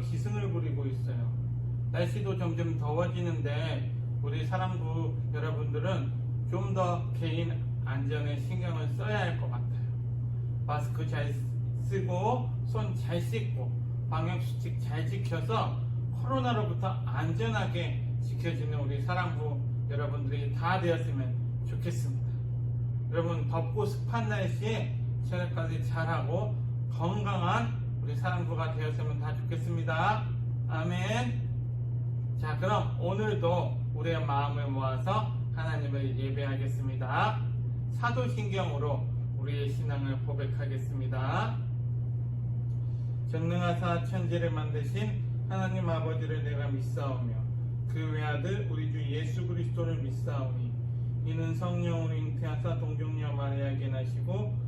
기승을 부리고 있어요 날씨도 점점 더워지는데 우리 사랑부 여러분들은 좀 더 개인 안전에 신경을 써야 할 것 같아요 마스크 잘 쓰고 손 잘 씻고 방역수칙 잘 지켜서 코로나로부터 안전하게 지켜지는 우리 사랑부 여러분들이 다 되었으면 좋겠습니다. 여러분 덥고 습한 날씨에 체력까지 잘하고 건강한 우리 사랑부가 되었으면 다 좋겠습니다. 아멘. 자 그럼 오늘도 우리의 마음을 모아서 하나님을 예배하겠습니다. 사도신경으로 우리의 신앙을 고백하겠습니다. 전능하사 천지를 만드신 하나님 아버지를 내가 믿사오며 그 외아들 우리 주 예수 그리스도를 믿사오니 이는 성령으로 잉태하사 동정녀 마리아에게 나시고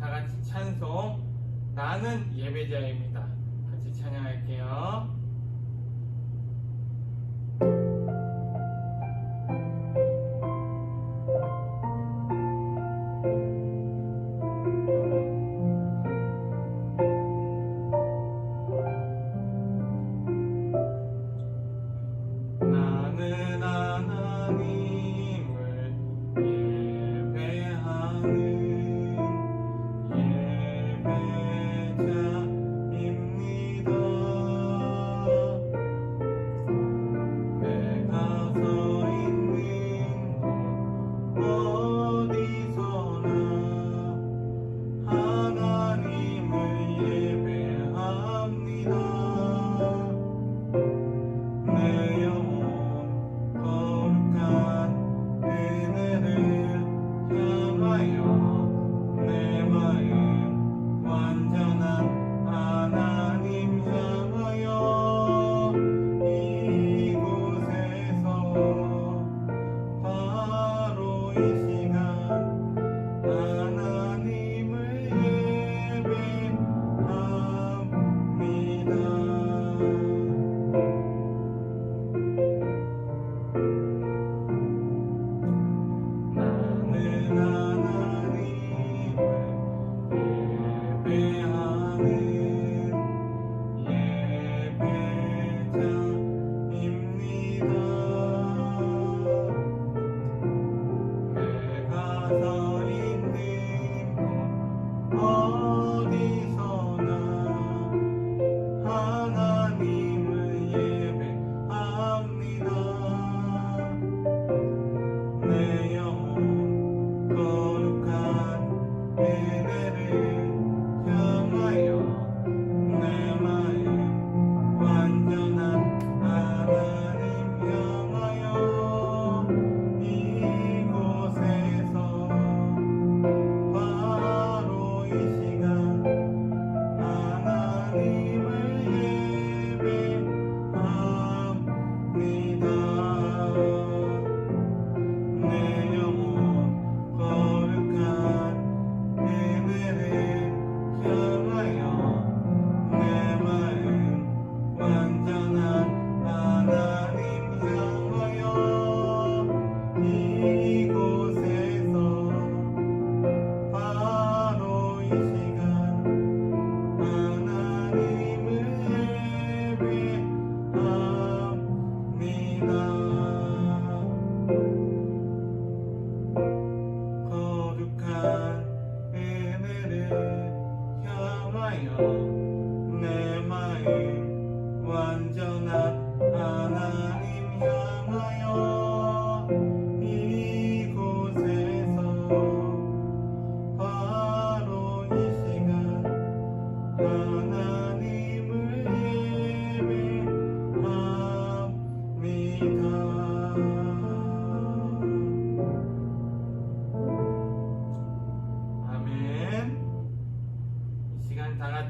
다 같이 찬송. 나는 예배자입니다. 같이 찬양할게요. around.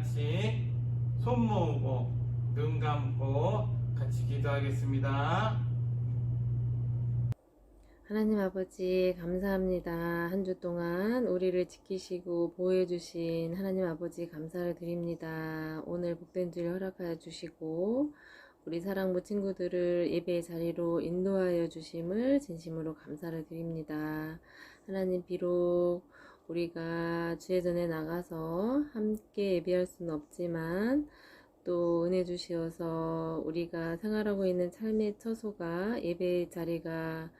같이 손 모으고 눈 감고 같이 기도하겠습니다. 하나님 아버지 감사합니다. 한 주 동안 우리를 지키시고 보호해 주신 하나님 아버지 감사를 드립니다. 오늘 복된 주일 허락하여 주시고 우리 사랑부 친구들을 예배의 자리로 인도하여 주심을 진심으로 감사를 드립니다. 하나님 비록 우리가 주의 전에 나가서 함께 예배할 수는 없지만 또 은혜 주시어서 우리가 생활하고 있는 삶의 처소가 예배의 자리가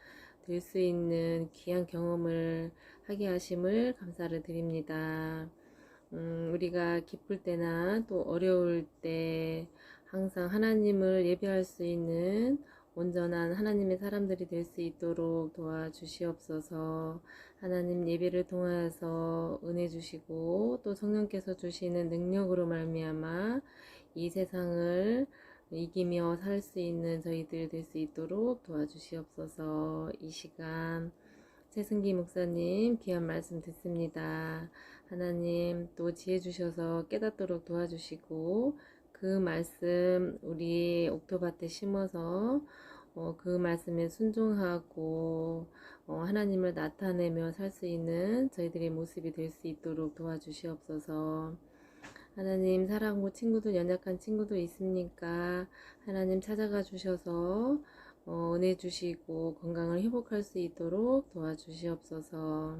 될 수 있는 귀한 경험을 하게 하심을 감사를 드립니다. 음, 우리가 기쁠 때나 또 어려울 때 항상 하나님을 예배할 수 있는 온전한 하나님의 사람들이 될 수 있도록 도와주시옵소서. 하나님 예배를 통하여서 은혜 주시고 또 성령께서 주시는 능력으로 말미암아 이 세상을 이기며 살 수 있는 저희들 될 수 있도록 도와주시옵소서. 이 시간 최승기 목사님 귀한 말씀 듣습니다. 하나님 또 지혜 주셔서 깨닫도록 도와주시고 그 말씀 우리 옥토밭에 심어서 어, 그 말씀에 순종하고 어, 하나님을 나타내며 살 수 있는 저희들의 모습이 될 수 있도록 도와주시옵소서. 하나님 사랑하고 친구들 연약한 친구도 있습니까? 하나님 찾아가 주셔서 어, 은혜 주시고 건강을 회복할 수 있도록 도와주시옵소서.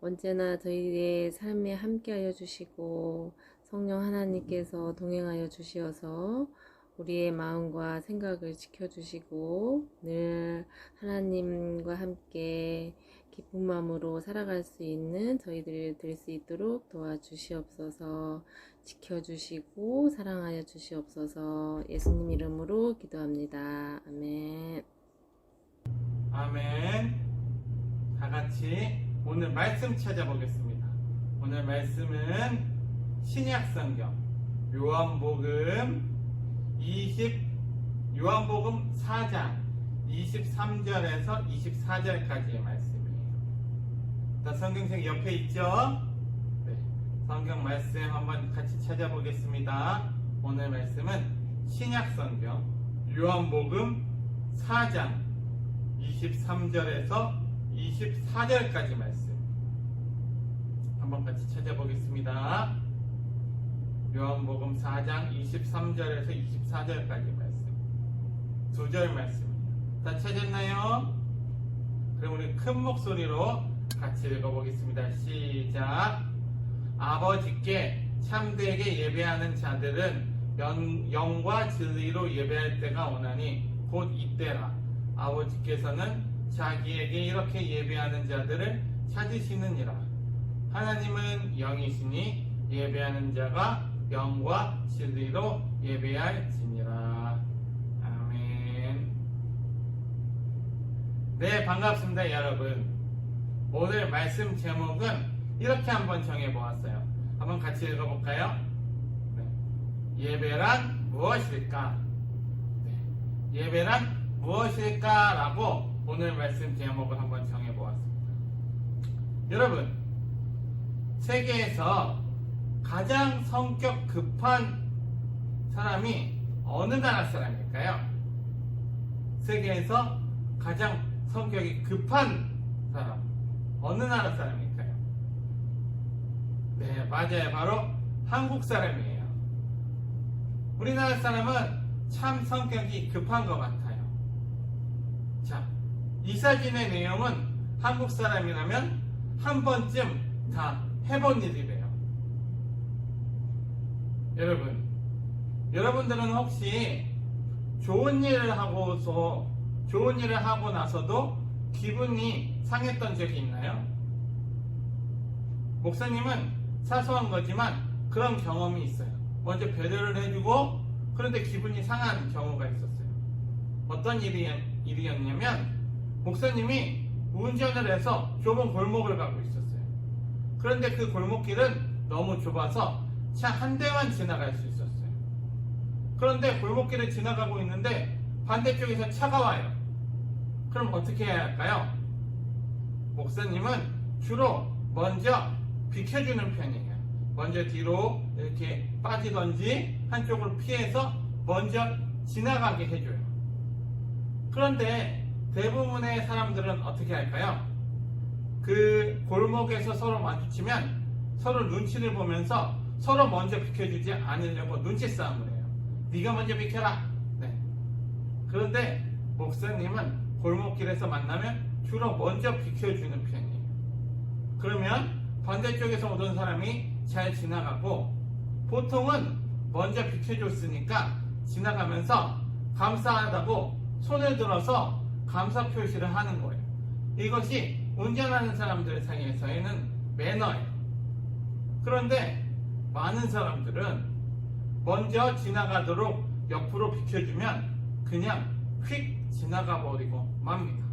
언제나 저희의 삶에 함께하여 주시고 성령 하나님께서 동행하여 주시어서 우리의 마음과 생각을 지켜주시고 늘 하나님과 함께 기쁜 마음으로 살아갈 수 있는 저희들이 될 수 있도록 도와주시옵소서 지켜주시고 사랑하여 주시옵소서 예수님 이름으로 기도합니다. 아멘. 아멘. 다 같이 오늘 말씀 찾아보겠습니다. 오늘 말씀은 신약 성경 요한복음 20 요한복음 4장 23절에서 24절까지의 말씀이에요. 자, 성경책 옆에 있죠? 네. 성경 말씀 한번 같이 찾아보겠습니다. 오늘 말씀은 신약 성경 요한복음 4장 23절에서 24절까지 말씀. 한번 같이 찾아보겠습니다. 요한복음 4장 23절에서 24절까지 말씀. 두 절 말씀입니다. 다 찾았나요? 그럼 우리 큰 목소리로 같이 읽어보겠습니다. 시작. 아버지께 참되게 예배하는 자들은 영, 영과 진리로 예배할 때가 오나니 곧 이때라. 아버지께서는 자기에게 이렇게 예배하는 자들을 찾으시느니라. 하나님은 영이시니 예배하는 자가 영과 진리로 예배할지니라. 아멘. 네, 반갑습니다, 여러분. 오늘 말씀 제목은 이렇게 한번 정해보았어요. 한번 같이 읽어볼까요? 네. 예배란 무엇일까? 네. 예배란 무엇일까라고 오늘 말씀 제목을 한번 정해보았습니다. 여러분, 세계에서 가장 성격 급한 사람이 어느 나라 사람일까요? 세계에서 가장 성격이 급한 사람, 어느 나라 사람일까요? 네, 맞아요. 바로 한국 사람이에요. 우리나라 사람은 참 성격이 급한 것 같아요. 자, 이 사진의 내용은 한국 사람이라면 한 번쯤 다 해본 일이래요. 여러분, 여러분들은 혹시 좋은 일을 하고서 좋은 일을 하고 나서도 기분이 상했던 적이 있나요? 목사님은 사소한 거지만 그런 경험이 있어요. 먼저 배려를 해주고 그런데 기분이 상한 경우가 있었어요. 어떤 일이, 일이었냐면 목사님이 운전을 해서 좁은 골목을 가고 있었어요. 그런데 그 골목길은 너무 좁아서 차 한 대만 지나갈 수 있었어요. 그런데 골목길을 지나가고 있는데 반대쪽에서 차가 와요. 그럼 어떻게 해야 할까요? 목사님은 주로 먼저 비켜주는 편이에요. 먼저 뒤로 이렇게 빠지던지 한쪽으로 피해서 먼저 지나가게 해줘요. 그런데 대부분의 사람들은 어떻게 할까요? 그 골목에서 서로 마주치면 서로 눈치를 보면서 서로 먼저 비켜주지 않으려고 눈치 싸움을 해요. 네가 먼저 비켜라. 네. 그런데 목사님은 골목길에서 만나면 주로 먼저 비켜주는 편이에요. 그러면 반대쪽에서 오던 사람이 잘 지나가고 보통은 먼저 비켜줬으니까 지나가면서 감사하다고 손을 들어서 감사 표시를 하는 거예요. 이것이 운전하는 사람들 사이에서는 매너예요. 그런데 많은 사람들은 먼저 지나가도록 옆으로 비켜주면 그냥 휙 지나가 버리고 맙니다.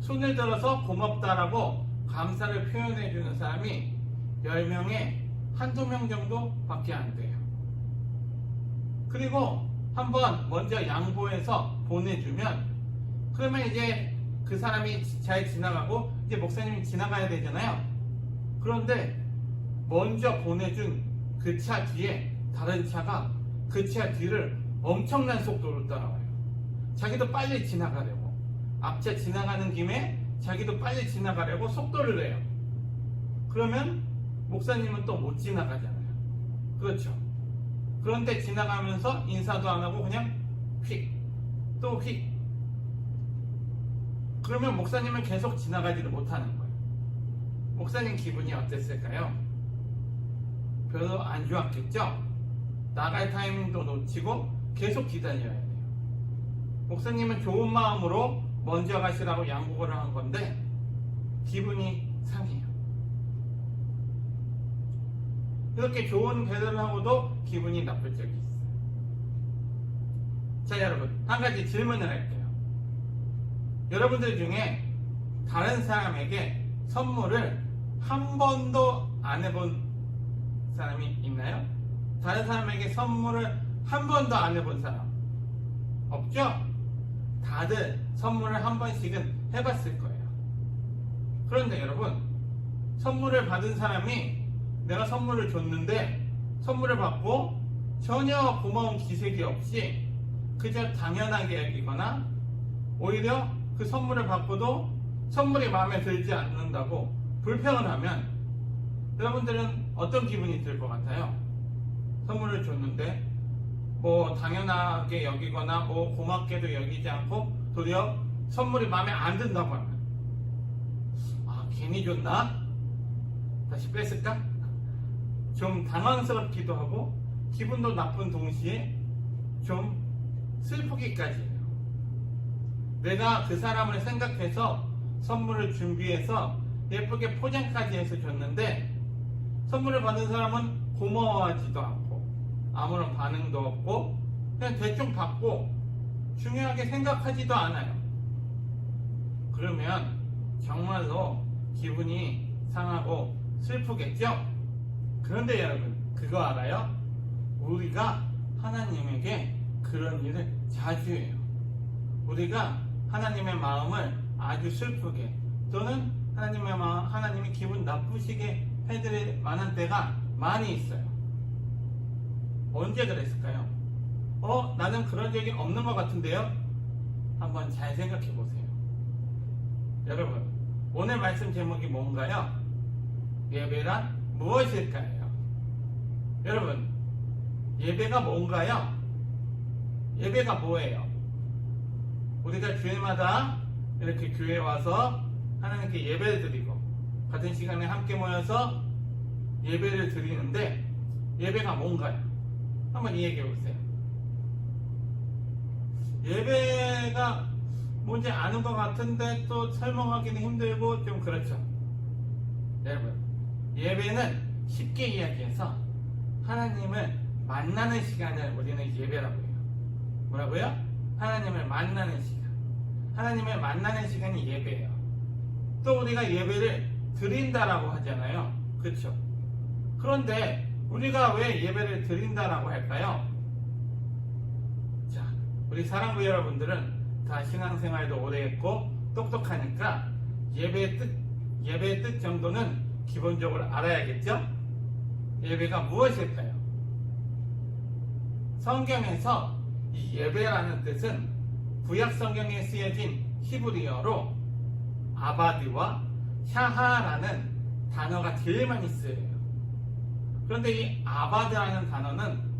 손을 들어서 고맙다라고 감사를 표현해주는 사람이 10명에 한두 명 정도 밖에 안 돼요. 그리고 한번 먼저 양보해서 보내주면 그러면 이제 그 사람이 잘 지나가고 이제 목사님이 지나가야 되잖아요. 그런데 먼저 보내준 그 차 뒤에 다른 차가 그 차 뒤를 엄청난 속도로 따라와요. 자기도 빨리 지나가려고. 앞차 지나가는 김에 자기도 빨리 지나가려고 속도를 내요. 그러면 목사님은 또 못 지나가잖아요. 그렇죠. 그런데 지나가면서 인사도 안 하고 그냥 휙, 또 휙. 그러면 목사님은 계속 지나가지를 못하는 거예요. 목사님 기분이 어땠을까요? 별로 안 좋았겠죠? 나갈 타이밍도 놓치고 계속 기다려야 돼요. 목사님은 좋은 마음으로 먼저 가시라고 양보를 한 건데 기분이 상해요. 이렇게 좋은 배려를 하고도 기분이 나쁠 적이 있어요. 자, 여러분, 한 가지 질문을 할게요. 여러분들 중에 다른 사람에게 선물을 한 번도 안 해본 사람이 있나요? 다른 사람에게 선물을 한 번도 안 해본 사람 없죠? 다들 선물을 한 번씩은 해봤을 거예요. 그런데 여러분, 선물을 받은 사람이 내가 선물을 줬는데 선물을 받고 전혀 고마운 기색이 없이 그저 당연하게 여기거나 오히려 그 선물을 받고도 선물이 마음에 들지 않는다고 불평을 하면 여러분들은 어떤 기분이 들 것 같아요? 선물을 줬는데 뭐 당연하게 여기거나 뭐 고맙게도 여기지 않고 도리어 선물이 마음에 안 든다고 하면 아 괜히 줬나? 다시 뺐을까? 좀 당황스럽기도 하고 기분도 나쁜 동시에 좀 슬프기까지 해요. 내가 그 사람을 생각해서 선물을 준비해서 예쁘게 포장까지 해서 줬는데 선물을 받은 사람은 고마워하지도 않고 아무런 반응도 없고 그냥 대충 받고 중요하게 생각하지도 않아요. 그러면 정말로 기분이 상하고 슬프겠죠? 그런데 여러분 그거 알아요? 우리가 하나님에게 그런 일을 자주 해요. 우리가 하나님의 마음을 아주 슬프게 또는 하나님의 마음, 하나님이 기분 나쁘시게 해드릴 만한 때가 많이 있어요. 언제 그랬을까요? 어, 나는 그런 적이 없는 것 같은데요? 한번 잘 생각해 보세요. 여러분, 오늘 말씀 제목이 뭔가요? 예배란 무엇일까요? 여러분, 예배가 뭔가요? 예배가 뭐예요? 우리가 주일마다 이렇게 교회에 와서 하나님께 예배를 드리고 같은 시간에 함께 모여서 예배를 드리는데 예배가 뭔가요? 한번 이야기해 보세요. 예배가 뭔지 아는 것 같은데 또 설명하기는 힘들고 좀 그렇죠. 여러분, 예배는 쉽게 이야기해서 하나님을 만나는 시간을 우리는 예배라고 해요. 뭐라고요? 하나님을 만나는 시간. 하나님을 만나는 시간이 예배예요. 또 우리가 예배를 드린다라고 하잖아요. 그렇죠? 그런데 우리가 왜 예배를 드린다라고 할까요? 자, 우리 사랑부 여러분들은 다 신앙생활도 오래 했고 똑똑하니까 예배의 뜻, 예배의 뜻 정도는 기본적으로 알아야겠죠? 예배가 무엇일까요? 성경에서 이 예배라는 뜻은 구약 성경에 쓰여진 히브리어로 아바드와 샤하라는 단어가 제일 많이 쓰여요. 그런데 이 아바드라는 단어는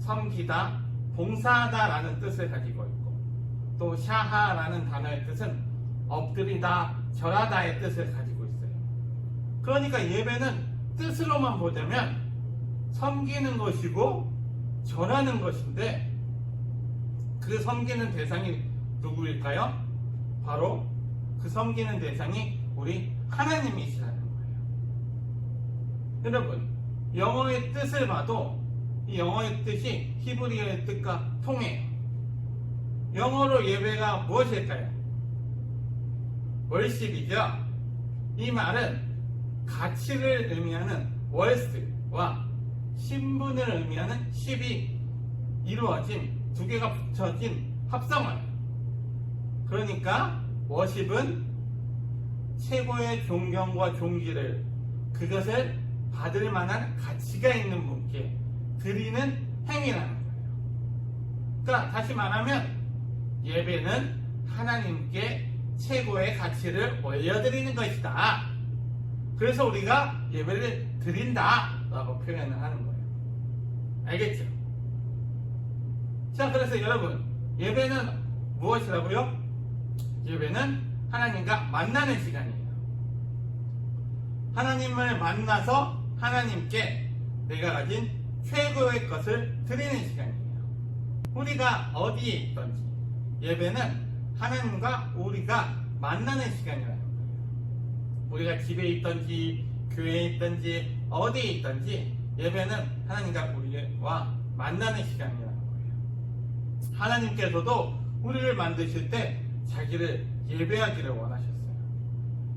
섬기다, 봉사하다라는 뜻을 가지고 있고 또 샤하라는 단어의 뜻은 엎드리다, 절하다의 뜻을 가지고 있어요. 그러니까 예배는 뜻으로만 보자면 섬기는 것이고 절하는 것인데 그 섬기는 대상이 누구일까요? 바로 그 섬기는 대상이 우리 하나님이시라는 거예요. 여러분, 영어의 뜻을 봐도 이 영어의 뜻이 히브리어의 뜻과 통해요. 영어로 예배가 무엇일까요? 월십이죠. 이 말은 가치를 의미하는 월스와 신분을 의미하는 십이 이루어진 두 개가 붙여진 합성어예요. 그러니까 워십은 최고의 존경과 존귀를 그것을 받을 만한 가치가 있는 분께 드리는 행위라는 거예요. 그러니까 다시 말하면 예배는 하나님께 최고의 가치를 올려드리는 것이다. 그래서 우리가 예배를 드린다 라고 표현을 하는 거예요. 알겠죠? 자, 그래서 여러분, 예배는 무엇이라고요? 예배는 하나님과 만나는 시간이에요. 하나님을 만나서 하나님께 내가 가진 최고의 것을 드리는 시간이에요. 우리가 어디에 있든지 예배는 하나님과 우리가 만나는 시간이라는 거예요. 우리가 집에 있든지 교회에 있든지 어디에 있든지 예배는 하나님과 우리와 만나는 시간이라는 거예요. 하나님께서도 우리를 만드실 때 자기를 예배하기를 원하셨어요.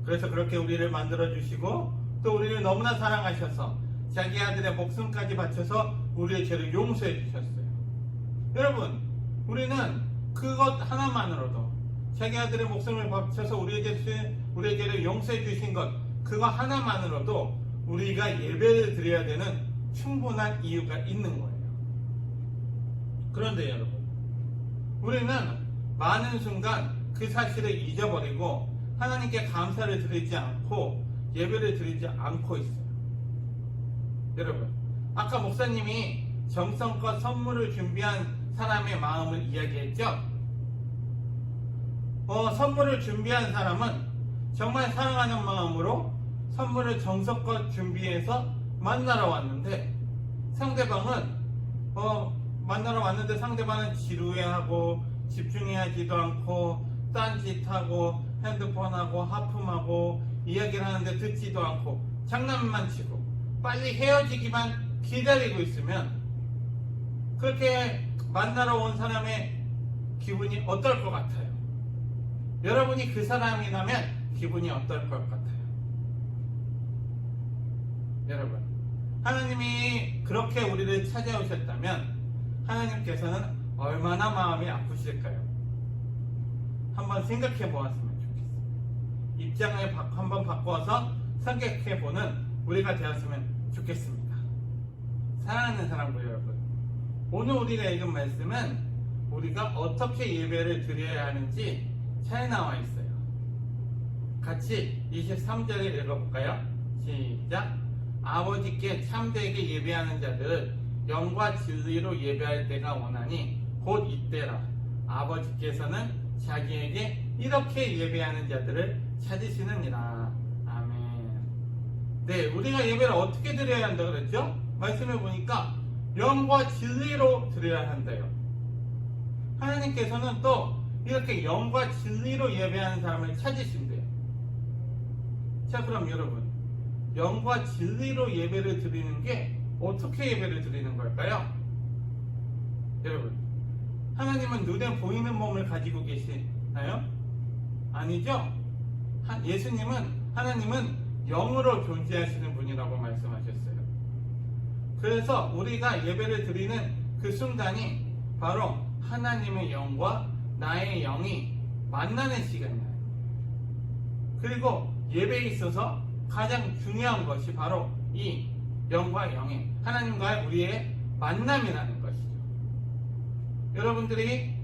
그래서 그렇게 우리를 만들어 주시고 또 우리를 너무나 사랑하셔서 자기 아들의 목숨까지 바쳐서 우리의 죄를 용서해 주셨어요. 여러분, 우리는 그것 하나만으로도 자기 아들의 목숨을 바쳐서 우리의 죄, 우리의 죄를 용서해 주신 것 그거 하나만으로도 우리가 예배를 드려야 되는 충분한 이유가 있는 거예요. 그런데 여러분, 우리는 많은 순간 그 사실을 잊어버리고 하나님께 감사를 드리지 않고 예배를 드리지 않고 있어요. 여러분, 아까 목사님이 정성껏 선물을 준비한 사람의 마음을 이야기했죠? 어, 선물을 준비한 사람은 정말 사랑하는 마음으로 선물을 정성껏 준비해서 만나러 왔는데 상대방은 어, 만나러 왔는데 상대방은 지루해하고 집중해하지도 않고 딴 짓하고 핸드폰하고 하품하고 이야기를 하는데 듣지도 않고 장난만 치고 빨리 헤어지기만 기다리고 있으면 그렇게 만나러 온 사람의 기분이 어떨 것 같아요? 여러분이 그 사람이라면 기분이 어떨 것 같아요? 여러분, 하나님이 그렇게 우리를 찾아오셨다면 하나님께서는 얼마나 마음이 아프실까요? 한번 생각해 보았으면 좋겠어요. 입장을 바- 한번 바꿔서 생각해 보는 우리가 되었으면 좋겠습니다. 사랑하는 사람들 여러분, 오늘 우리가 읽은 말씀은 우리가 어떻게 예배를 드려야 하는지 잘 나와 있어요. 같이 23절을 읽어볼까요? 시작. 아버지께 참되게 예배하는 자들은 영과 진리로 예배할 때가 원하니 곧 이때라. 아버지께서는 자기에게 이렇게 예배하는 자들을 찾으시느니라. 아멘. 네, 우리가 예배를 어떻게 드려야 한다 그랬죠? 말씀해 보니까 영과 진리로 드려야 한대요. 하나님께서는 또 이렇게 영과 진리로 예배하는 사람을 찾으신대요. 자, 그럼 여러분, 영과 진리로 예배를 드리는 게 어떻게 예배를 드리는 걸까요? 여러분, 하나님은 눈에 보이는 몸을 가지고 계시나요? 아니죠? 하- 예수님은, 하나님은 영으로 존재하시는 분이라고 말씀하셨어요. 그래서 우리가 예배를 드리는 그 순간이 바로 하나님의 영과 나의 영이 만나는 시간이에요. 그리고 예배에 있어서 가장 중요한 것이 바로 이 영과 영의 하나님과의 우리의 만남이라는. 여러분들이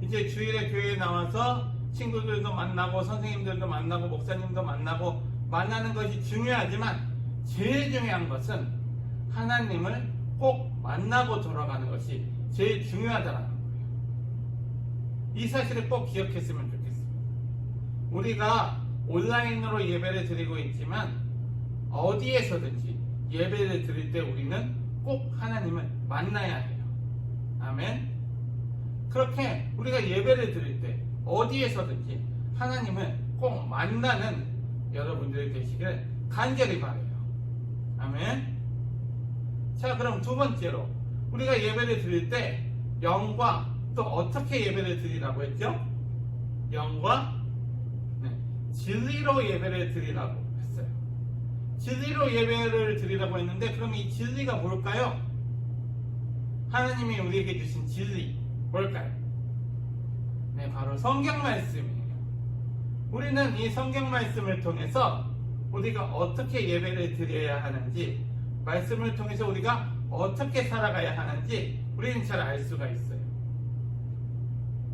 이제 주일에 교회에 나와서 친구들도 만나고 선생님들도 만나고 목사님도 만나고 만나는 것이 중요하지만 제일 중요한 것은 하나님을 꼭 만나고 돌아가는 것이 제일 중요하다는 거예요. 이 사실을 꼭 기억했으면 좋겠습니다. 우리가 온라인으로 예배를 드리고 있지만 어디에서든지 예배를 드릴 때 우리는 꼭 하나님을 만나야 해요. 아멘. 그렇게 우리가 예배를 드릴 때 어디에서든지 하나님을 꼭 만나는 여러분들이 되시길 간절히 바래요. 아멘. 자, 그럼 두 번째로 우리가 예배를 드릴 때 영과 또 어떻게 예배를 드리라고 했죠? 영과 네, 진리로 예배를 드리라고 했어요. 진리로 예배를 드리라고 했는데 그럼 이 진리가 뭘까요? 하나님이 우리에게 주신 진리 뭘까요? 네, 바로 성경 말씀이에요. 우리는 이 성경 말씀을 통해서 우리가 어떻게 예배를 드려야 하는지, 말씀을 통해서 우리가 어떻게 살아가야 하는지 우리는 잘 알 수가 있어요.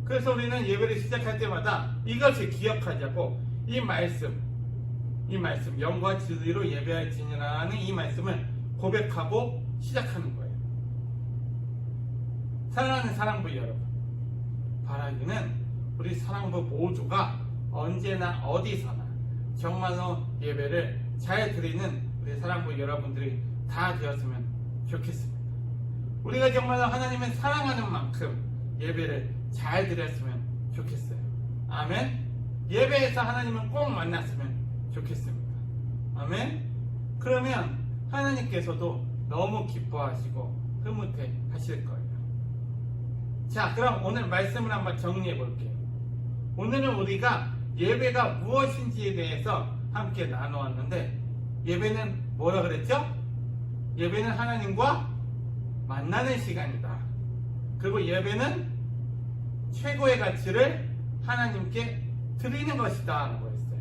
그래서 우리는 예배를 시작할 때마다 이것을 기억하자고 이 말씀, 이 말씀, 영과 진리로 예배할지니라는 이 말씀을 고백하고 시작하는 거예요. 사랑하는 사랑부 여러분, 바라기는 우리 사랑부 모두가 언제나 어디서나 정말로 예배를 잘 드리는 우리 사랑부 여러분들이 다 되었으면 좋겠습니다. 우리가 정말로 하나님을 사랑하는 만큼 예배를 잘 드렸으면 좋겠어요. 아멘. 예배에서 하나님을 꼭 만났으면 좋겠습니다. 아멘. 그러면 하나님께서도 너무 기뻐하시고 흐뭇해 하실 거예요. 자, 그럼 오늘 말씀을 한번 정리해 볼게요. 오늘은 우리가 예배가 무엇인지에 대해서 함께 나누었는데, 예배는 뭐라 그랬죠? 예배는 하나님과 만나는 시간이다. 그리고 예배는 최고의 가치를 하나님께 드리는 것이다. 라고 했어요.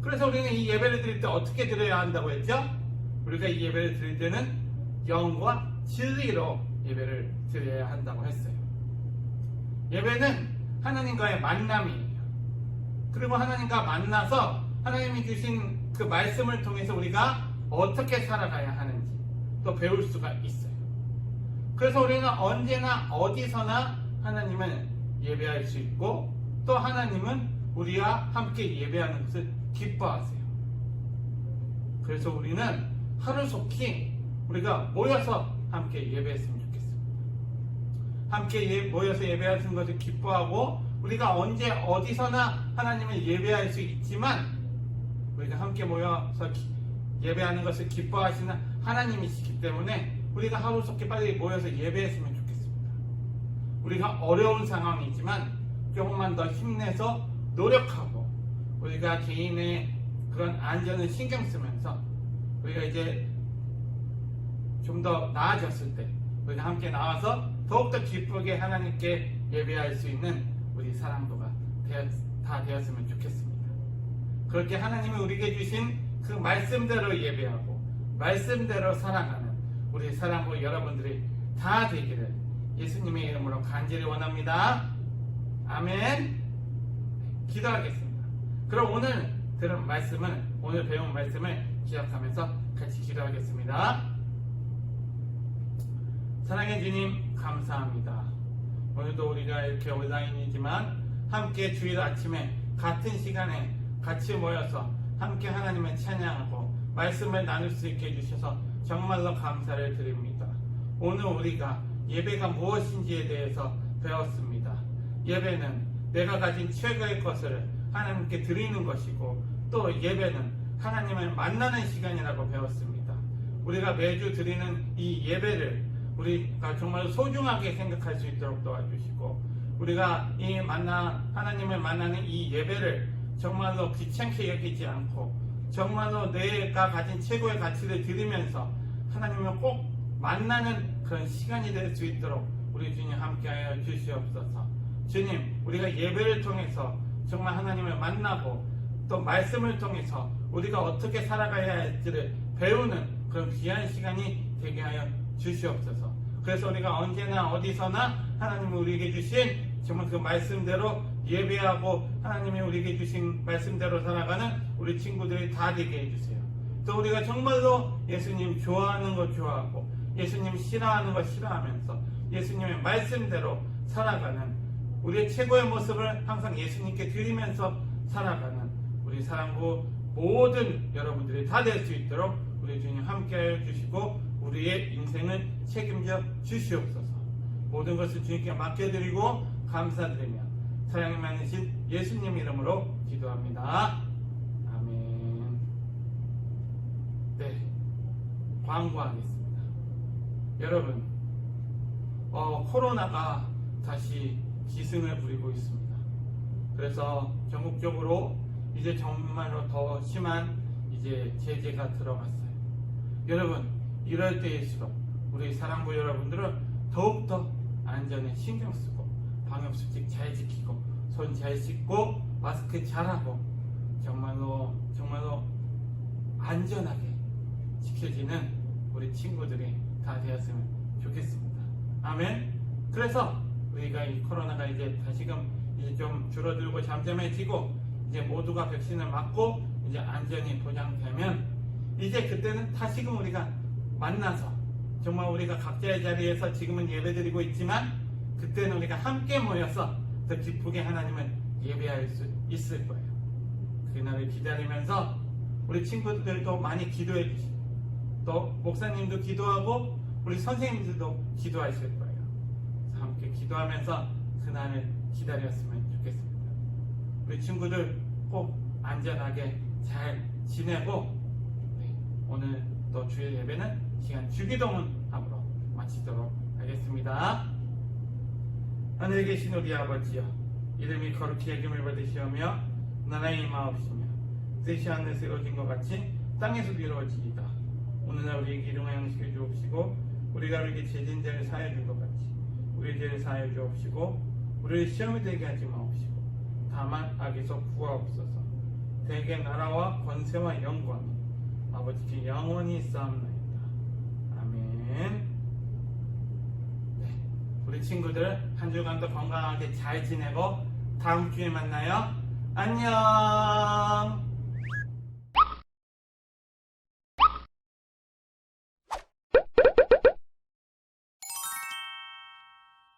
그래서 우리는 이 예배를 드릴 때 어떻게 드려야 한다고 했죠? 우리가 이 예배를 드릴 때는 영과 진리로 예배를 드려야 한다고 했어요. 예배는 하나님과의 만남이에요. 그리고 하나님과 만나서 하나님이 주신 그 말씀을 통해서 우리가 어떻게 살아가야 하는지 또 배울 수가 있어요. 그래서 우리는 언제나 어디서나 하나님을 예배할 수 있고 또 하나님은 우리와 함께 예배하는 것을 기뻐하세요. 그래서 우리는 하루속히 우리가 모여서 함께 예배했으면 좋겠습니다. 함께 예- 모여서 예배하는 것을 기뻐하고 우리가 언제 어디서나 하나님을 예배할 수 있지만 우리가 함께 모여서 기- 예배하는 것을 기뻐하시는 하나님이시기 때문에 우리가 하루속히 빨리 모여서 예배했으면 좋겠습니다. 우리가 어려운 상황이지만 조금만 더 힘내서 노력하고 우리가 개인의 그런 안전을 신경 쓰면서 우리가 이제 좀 더 나아졌을 때 우리가 함께 나와서 더욱더 기쁘게 하나님께 예배할 수 있는 우리 사랑도가 되었, 다 되었으면 좋겠습니다. 그렇게 하나님이 우리에게 주신 그 말씀대로 예배하고 말씀대로 살아가는 우리 사랑부 여러분들이 다 되기를 예수님의 이름으로 간절히 원합니다. 아멘. 기도하겠습니다. 그럼 오늘 들은 말씀을 오늘 배운 말씀을 기억하면서 같이 기도하겠습니다. 사랑해 주님 감사합니다. 오늘도 우리가 이렇게 온라인이지만 함께 주일 아침에 같은 시간에 같이 모여서 함께 하나님을 찬양하고 말씀을 나눌 수 있게 해주셔서 정말로 감사를 드립니다. 오늘 우리가 예배가 무엇인지에 대해서 배웠습니다. 예배는 내가 가진 최고의 것을 하나님께 드리는 것이고 또 예배는 하나님을 만나는 시간이라고 배웠습니다. 우리가 매주 드리는 이 예배를 우리가 정말 소중하게 생각할 수 있도록 도와주시고 우리가 이 만나 하나님을 만나는 이 예배를 정말로 귀찮게 여기지 않고 정말로 내가 가진 최고의 가치를 드리면서 하나님을 꼭 만나는 그런 시간이 될 수 있도록 우리 주님 함께하여 주시옵소서. 주님, 우리가 예배를 통해서 정말 하나님을 만나고 또 말씀을 통해서 우리가 어떻게 살아가야 할지를 배우는 그런 귀한 시간이 되게 하여 주시옵소서. 그래서 우리가 언제나 어디서나 하나님이 우리에게 주신 정말 그 말씀대로 예배하고 하나님이 우리에게 주신 말씀대로 살아가는 우리 친구들이 다 되게 해주세요. 또 우리가 정말로 예수님 좋아하는 거 좋아하고 예수님 싫어하는 거 싫어하면서 예수님의 말씀대로 살아가는 우리의 최고의 모습을 항상 예수님께 드리면서 살아가는 우리 사랑부 모든 여러분들이 다 될 수 있도록 우리 주님 함께하여 주시고 우리의 인생을 책임져 주시옵소서. 모든 것을 주님께 맡겨드리고 감사드리며 사랑이 많으신 예수님 이름으로 기도합니다. 아멘. 네, 광고하겠습니다. 여러분, 어, 코로나가 다시 기승을 부리고 있습니다. 그래서 전국적으로 이제 정말로 더 심한 이제 제재가 들어갔어요. 여러분, 이럴 때일수록 우리 사랑부 여러분들은 더욱더 안전에 신경 쓰고 방역수칙 잘 지키고 손 잘 씻고 마스크 잘하고 정말로 정말로 안전하게 지켜지는 우리 친구들이 다 되었으면 좋겠습니다. 아멘. 그래서 우리가 이 코로나가 이제 다시금 이제 좀 줄어들고 잠잠해지고 이제 모두가 백신을 맞고 이제 안전이 보장되면 이제 그때는 다시금 우리가 만나서 정말 우리가 각자의 자리에서 지금은 예배드리고 있지만 그때는 우리가 함께 모여서 더 기쁘게 하나님을 예배할 수 있을 거예요. 그날을 기다리면서 우리 친구들도 많이 기도해 주시고 또 목사님도 기도하고 우리 선생님들도 기도하실 거예요. 함께 기도하면서 그날을 기다렸으면 좋겠습니다. 우리 친구들 꼭 안전하게 잘 지내고 네, 오늘 또 주일 예배는 시간 주기도문함으로 마치도록 하겠습니다. 하늘에 계신 우리 아버지여 이름이 거룩히 여김을 받으시오며 나라의 임하옵시며 뜻이 하늘에서 이루어진 것 같이 땅에서도 이루어지이다. 오늘날 우리에게 일용할 양식을 주옵시고 우리가 우리에게 죄진 자를 사하여 준 것 같이 우리 죄를 사하여 주옵시고 우리를 시험에 들게 하지 마옵시고 다만 악에서 구하옵소서 대개 나라와 권세와 영광이 아버지께 영원히 쌓옵나이다. 아멘 네, 우리 친구들 한 주간도 건강하게 잘 지내고 다음 주에 만나요. 안녕